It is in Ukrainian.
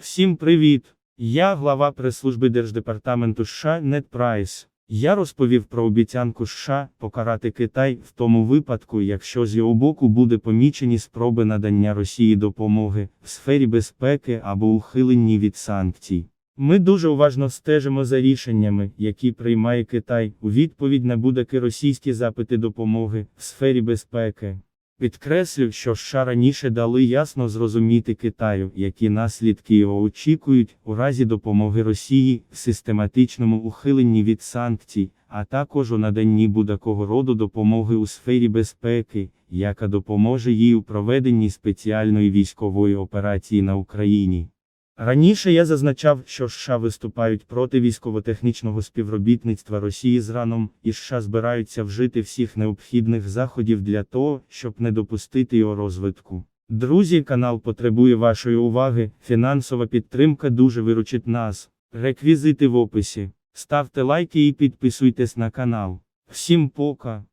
Всім привіт! Я глава прес-служби Держдепартаменту США Нед Прайс. Я розповів про обіцянку США покарати Китай в тому випадку, якщо з його боку буде помічені спроби надання Росії допомоги в сфері безпеки або ухиленні від санкцій. Ми дуже уважно стежимо за рішеннями, які приймає Китай у відповідь на будь-які російські запити допомоги в сфері безпеки. Підкреслю, що США раніше дали ясно зрозуміти Китаю, які наслідки його очікують у разі допомоги Росії в систематичному ухиленні від санкцій, а також у наданні будь-якого роду допомоги у сфері безпеки, яка допоможе їй у проведенні спеціальної військової операції на Україні. Раніше я зазначав, що США виступають проти військово-технічного співробітництва Росії з Раном, і США збираються вжити всіх необхідних заходів для того, щоб не допустити його розвитку. Друзі, канал потребує вашої уваги, фінансова підтримка дуже виручить нас. Реквізити в описі. Ставте лайки і підписуйтесь на канал. Всім пока!